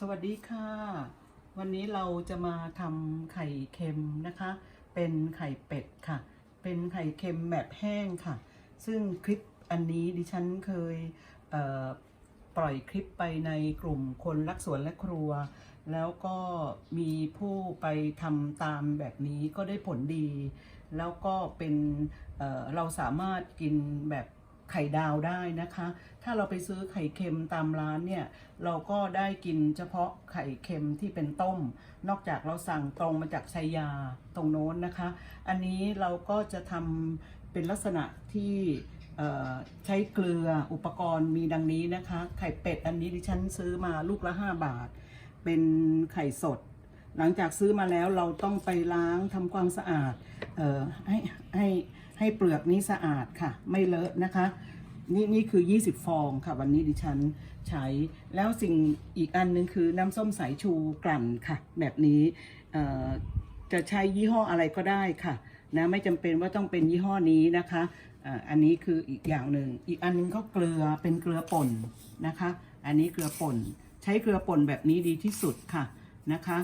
สวัสดีค่ะ วันนี้เราจะมาทำไข่เค็มนะคะ เป็นไข่เป็ดค่ะ เป็นไข่เค็มแบบแห้งค่ะ ซึ่งคลิปอันนี้ดิฉันเคยเปล่อยคลิปไปในกลุ่มคนรักสวนและครัว แล้วก็มีผู้ไปทำตามแบบนี้ก็ได้ผลดี แล้วก็เป็นเเราสามารถกินแบบ ไข่ดาวได้นะคะ ถ้าเราไปซื้อไข่เค็มตามร้านเนี่ย เราก็ได้กินเฉพาะไข่เค็มที่เป็นต้ม นอกจากเราสั่งตรงมาจากชัยยาตรงโน้นนะคะ อันนี้เราก็จะทำเป็นลักษณะที่ใช้เกลืออุปกรณ์มีดังนี้นะคะ ไข่เป็ดอันนี้ดิฉันซื้อมาลูกละ 5 บาท เป็นไข่สด หลังจากซื้อมาแล้วเราต้องไปล้างทำความสะอาดเอ่อให้ให้ให้เปลือกนี้สะอาดค่ะ ไม่เลอะนะคะ นี่นี่คือ 20 ฟองค่ะ วันนี้ดิฉันใช้แล้วสิ่งอีกอันหนึงคือน้ำส้มสายชูกลั่นค่ะ แบบนี้เอ่อจะใช้ยี่ห้ออะไรก็ได้ค่ะนะไม่จำเป็นว่าต้องเป็นยี่ห้อนี้นะคะอ,อันนี้คืออีกอย่างหนึ่ง อีกอันหนึงก็เกลือเป็นเกลือป่นนะคะ อันนี้เกลือป่น ใช้เกลือป่นแบบนี้ดีที่สุดค่ะ นะคะ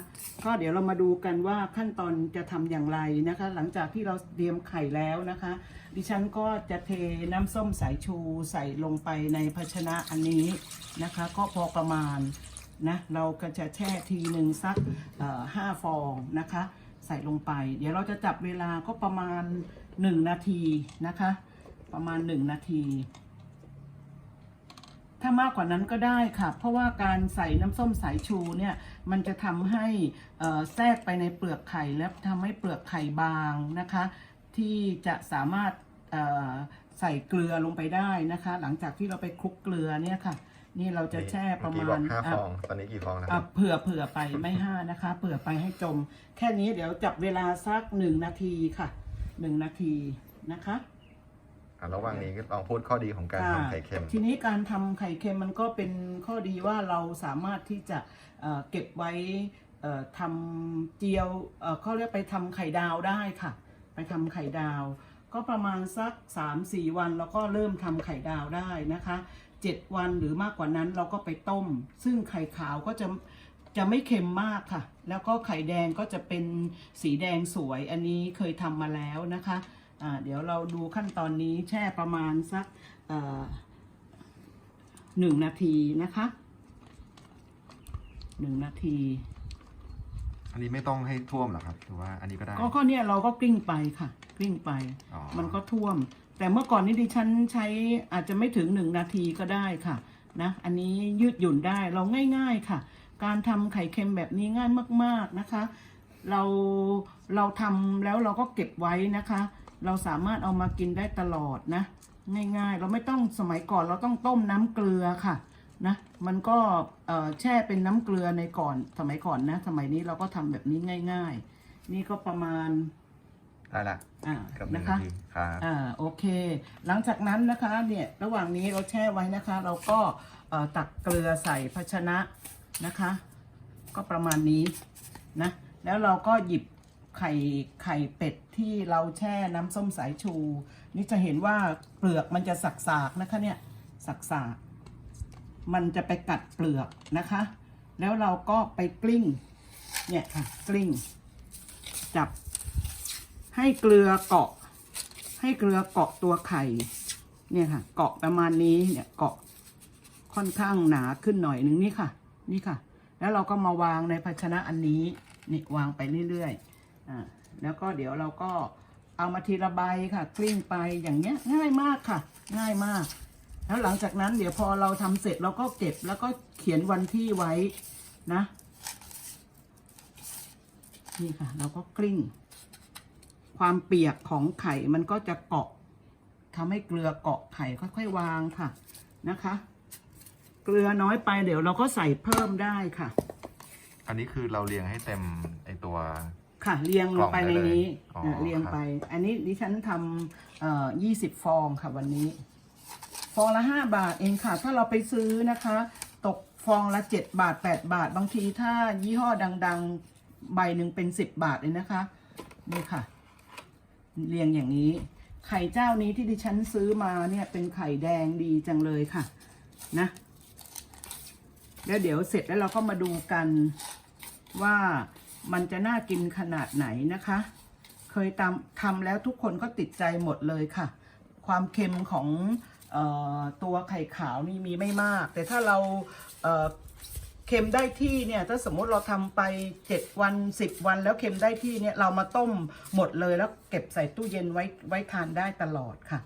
ก็เดี๋ยวเรามาดูกันว่าขั้นตอนจะทำอย่างไรนะคะ หลังจากที่เราเตรียมไข่แล้วนะคะ ดิฉันก็จะเทน้ำส้มสายชูใส่ลงไปในภาชนะอันนี้นะคะ ก็พอประมาณนะเราก็จะแช่ทีหนึ่งสักห้าฟองนะคะ ใส่ลงไป เดี๋ยวเราจะจับเวลาก็ประมาณ 1 นาทีนะคะ ประมาณ 1 นาที ถ้ามากกว่านั้นก็ได้ค่ะ เพราะว่าการใส่น้ำส้มสายชูเนี่ยมันจะทำให้เอ่อแทรกไปในเปลือกไข่และทำให้เปลือกไข่บางนะคะ ที่จะสามารถเอ่อใส่เกลือลงไปได้นะคะ หลังจากที่เราไปคลุกเกลือเนี่ยค่ะ นี่เราจะแช่ประมาเอณกี้บอกห้าอะฟองตอนนี้กี่ฟองนะคอะรับเผื่อเผื่อไปไม่ห้านะคะเผื่อไปให้จม แค่นี้เดี๋ยวจับเวลาสักหนึ่งนาทีค่ะหนึ่งนาทีนะคะ อะระหว่างนี้ก็ลองพูดข้อดีของการทำไข่เค็ม ทีนี้การทำไข่เค็มมันก็เป็นข้อดีว่าเราสามารถที่จะเอ่อเก็บไว้เอ่อทำเจียวเอ่อเขาเรียกไปทำไข่ดาวได้ค่ะ ไปทำไข่ดาว ก็ประมาณสัก 3-4 วันแล้วก็เริ่มทำไข่ดาวได้นะคะ 7 วันหรือมากกว่านั้นเราก็ไปต้ม ซึ่งไข่ขาวก็จะจะไม่เค็มมากค่ะ แล้วก็ไข่แดงก็จะเป็นสีแดงสวยอันนี้เคยทำมาแล้วนะคะอ่า เดี๋ยวเราดูขั้นตอนนี้แช่ประมาณสักเอ่อหนึ่งนาทีนะคะหนึ่งนาที อันนี้ไม่ต้องให้ท่วมหรอครับหรือว่าอันนี้ก็ได้ ก็ก็เนี่ยเราก็กลิ้งไปค่ะ กลิ้งไปอ๋อมันก็ท่วม แต่เมื่อก่อนนี้ดิฉันใช้อาจจะไม่ถึงหนึ่งนาทีก็ได้ค่ะนะอันนี้ยืดหยุ่นได้เราง่าย ๆค่ะ การทำไข่เค็มแบบนี้ง่ายมาก ๆนะคะ เราเราทำแล้วเราก็เก็บไว้นะคะ เราสามารถเอามากินได้ตลอดนะ ง่ายๆ เราไม่ต้องสมัยก่อนเราต้องต้มน้ำเกลือค่ะนะมันก็เอ่อแช่เป็นน้ำเกลือในก่อนสมัยก่อนนะ สมัยนี้เราก็ทำแบบนี้ง่าย ๆ นี่ก็ประมาณได้ละอ่าเกับหนึ่นะงคะนาทีครับอ่าโอเค หลังจากนั้นนะคะเนี่ยระหว่างนี้เราแช่ไว้นะคะ เราก็เอ่อตักเกลือใส่ภาชนะนะคะ ก็ประมาณนี้นะแล้วเราก็หยิบ ไข่ไข่เป็ดที่เราแช่น้ำส้มสายชู นี่จะเห็นว่าเปลือกมันจะสักๆนะคะเนี่ยสักๆมันจะไปกัดเปลือกนะคะ แล้วเราก็ไปกลิ้งเนี่ยค่ะกลิ้ง จับ ให้เกลือเกาะ ให้เกลือเกาะตัวไข่เนี่ยค่ะ เกาะประมาณนี้เนี่ยเกาะค่อนข้างหนาขึ้นหน่อยหนึ่งนี่ค่ะ นี่ค่ะ แล้วเราก็มาวางในภาชนะอันนี้นี่วางไปเรื่อยๆ อ่าแล้วก็เดี๋ยวเราก็เอามาทีละใบค่ะ กลิ้งไปอย่างเงี้ยง่ายมากค่ะ ง่ายมาก แล้วหลังจากนั้นเดี๋ยวพอเราทำเสร็จเราก็เก็บแล้วก็เขียนวันที่ไว้นะนี่ค่ะ เราก็กลิ้ง ความเปียกของไข่มันก็จะเกาะทำให้เกลือเกาะไข่ค่อยๆวางค่ะนะคะ เกลือน้อยไปเดี๋ยวเราก็ใส่เพิ่มได้ค่ะ อันนี้คือเราเรียงให้เต็มไอตัว ค่ะเรียงลงไปในนี้กล่องได้เลยอ๋อเอ่อเรียงไป อันนี้ดิฉันทำเอ่อยี่สิบฟองค่ะวันนี้ ฟองละห้าบาทเองค่ะ ถ้าเราไปซื้อนะคะ ตกฟองละเจ็ดบาทแปดบาท บางทีถ้ายี่ห้อดังๆ ใบหนึ่งเป็นสิบบาทเลยนะคะ นี่ค่ะ เรียงอย่างนี้ ไข่เจ้านี้ที่ดิฉันซื้อมาเนี่ยเป็นไข่แดงดีจังเลยค่ะ นะเแล้วเดี๋ยวเสร็จแล้วเราก็มาดูกันว่า มันจะน่ากินขนาดไหนนะคะ เคยทำทำแล้วทุกคนก็ติดใจหมดเลยค่ะ ความเค็มของออตัวไข่ขาวนี่มีไม่มาก แต่ถ้าเราเเค็มได้ที่เนี่ยถ้าสมมติเราทำไป 7 วัน 10 วันแล้วเค็มได้ที่เนี่ยเรามาต้มหมดเลยแล้วเก็บใส่ตู้เย็นไว้ไว้ทานได้ตลอดค่ะ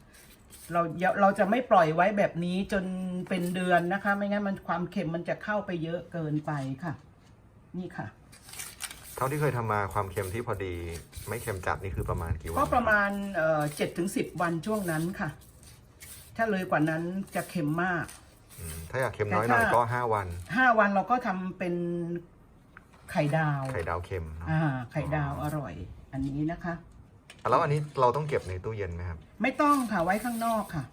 เราเราจะไม่ปล่อยไว้แบบนี้จนเป็นเดือนนะคะ ไม่งั้นมันความเค็มมันจะเข้าไปเยอะเกินไปค่ะ นี่ค่ะ เท่าที่เคยทำมาความเค็มที่พอดี ไม่เค็มจัดนี่คือประมาณกี่วันก็ประมาณเจ็ดถึงสิบวันช่วงนั้นค่ะ ถ้าเลยกว่านั้นจะเค็มมาก อืมถ้าอยากเค็มน้อยหแต่น่อยถ้า ก็ห้าวันห้าวันเราก็ทำเป็นไข่ดาวไข่ดาวเค็มเนอะอ่าไข่ดาวอร่อย อันนี้นะคะ แล้วอันนี้เราต้องเก็บในตู้เย็นไหมครับไม่ต้องค่ะไว้ข้างนอกค่ะ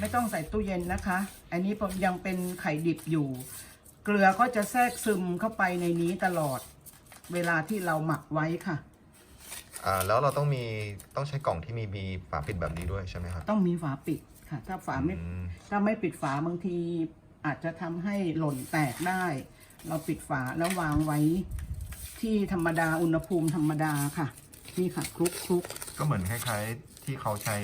ไม่ต้องใส่ตู้เย็นนะคะ อันนี้ผมยังเป็นไข่ดิบอยู่ เกลือก็จะแทรกซึมเข้าไปในนี้ตลอด เวลาที่เราหมักไว้ค่ะ อ่าแล้วเราต้องมีต้องใช้กล่องที่มีมีฝาปิดแบบนี้ด้วยใช่ไหมครับต้องมีฝาปิดค่ะ ถ้าฝาไม่อืมถ้าไม่ปิดฝาบางทีอาจจะทำให้หล่นแตกได้ เราปิดฝาแล้ววางไว้ที่ธรรมดาอุณหภูมิธรรมดาค่ะนี่ค่ะคลุกคลุกก็เหมือนคล้ายๆที่เขาใช้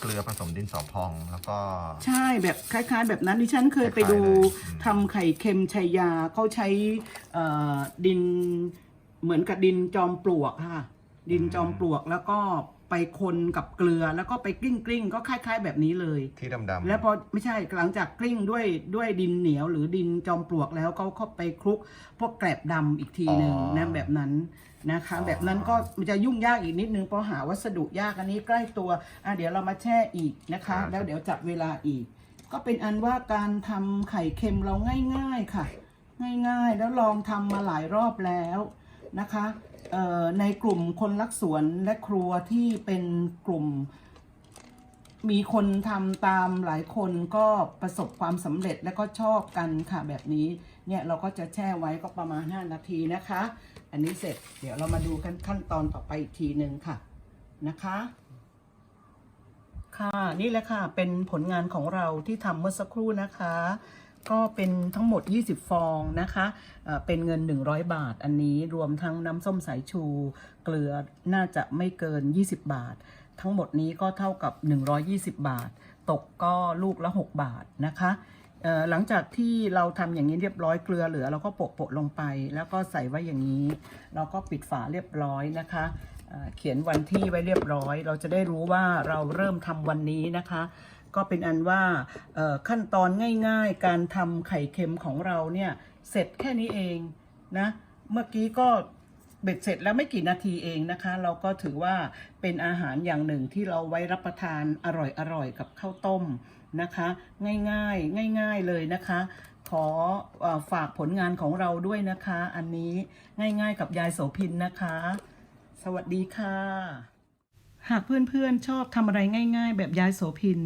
เกลือผสมดินสอพองแล้วก็ ใช่แบบคล้ายๆ แบบนั้นดิฉันเคยไปดูคล้ายๆเลยอืม ทำไข่เค็มชัยยาเขาใช้เอ่อดิน เหมือนกับดินจอมปลวกค่ะ ดินจอมปลวกแล้วก็ไปคนกับเกลือแล้วก็ไปกลิ้งกลิ้งๆก็คล้าย ๆ แบบนี้เลย ที่ดำๆแล้วพอไม่ใช่หลังจากกลิ้งด้วยด้วยดินเหนียวหรือดินจอมปลวกแล้วก็เข้าไปคลุก พวกแกลบดำอีกทีหนึ่งนะแบบนั้นนะคะ แบบนั้นก็มันจะยุ่งยากอีกนิดนึงเพราะหาวัสดุยากอันนี้ใกล้ตัวอะเดี๋ยวเรามาแช่อีกนะคะ แล้วเดี๋ยวจับเวลาอีก ก็เป็นอันว่าการทำไข่เค็มเราง่าย ๆค่ะ ง่ายๆ แล้วลองทำมาหลายรอบแล้ว นะคะในกลุ่มคนรักสวนและครัวที่เป็นกลุ่ม มีคนทำตามหลายคนก็ประสบความสำเร็จและก็ชอบกันค่ะแบบนี้เนี่ยเราก็จะแช่ไว้ก็ประมาณ 5 นาทีนะคะ อันนี้เสร็จเดี๋ยวเรามาดูกันขั้นตอนต่อไปอีกทีหนึ่งค่ะนะคะ ค่ะนี่แหละค่ะเป็นผลงานของเราที่ทำเมื่อสักครู่นะคะ ก็เป็นทั้งหมด 20 ฟองนะคะเอ่อเป็นเงิน 100 บาท อันนี้รวมทั้งน้ำส้มสายชู เกลือน่าจะไม่เกิน 20 บาท ทั้งหมดนี้ก็เท่ากับ 120 บาท ตกก็ลูกละ 6 บาทนะคะหลังจากที่เราทำอย่างนี้เรียบร้อยเกลือเหลือเราก็โปะโปะๆลงไป แล้วก็ใส่ไว้อย่างนี้ เราก็ปิดฝาเรียบร้อยนะคะเเขียนวันที่ไว้เรียบร้อย เราจะได้รู้ว่าเราเริ่มทำวันนี้นะคะ ก็เป็นอันว่าขั้นตอนง่ายๆ การทำไข่เค็มของเราเนี่ยเสร็จแค่นี้เองนะเมื่อกี้ก็เบ็ดเสร็จแล้วไม่กี่นาทีเองนะคะ เราก็ถือว่าเป็นอาหารอย่างหนึ่งที่เราไว้รับประทานอร่อยๆกับข้าวต้มนะคะ ง่ายๆง่าย ๆเลยนะคะขออฝากผลงานของเราด้วยนะคะ อันนี้ง่ายๆกับยายโสพินนะคะ สวัสดีค่ะ หากเพื่อนๆ ชอบทำอะไรง่าย ๆ แบบยายโสพิน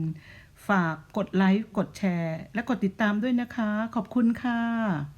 ฝากกดไลค์ กดแชร์ และกดติดตามด้วยนะคะ ขอบคุณค่ะ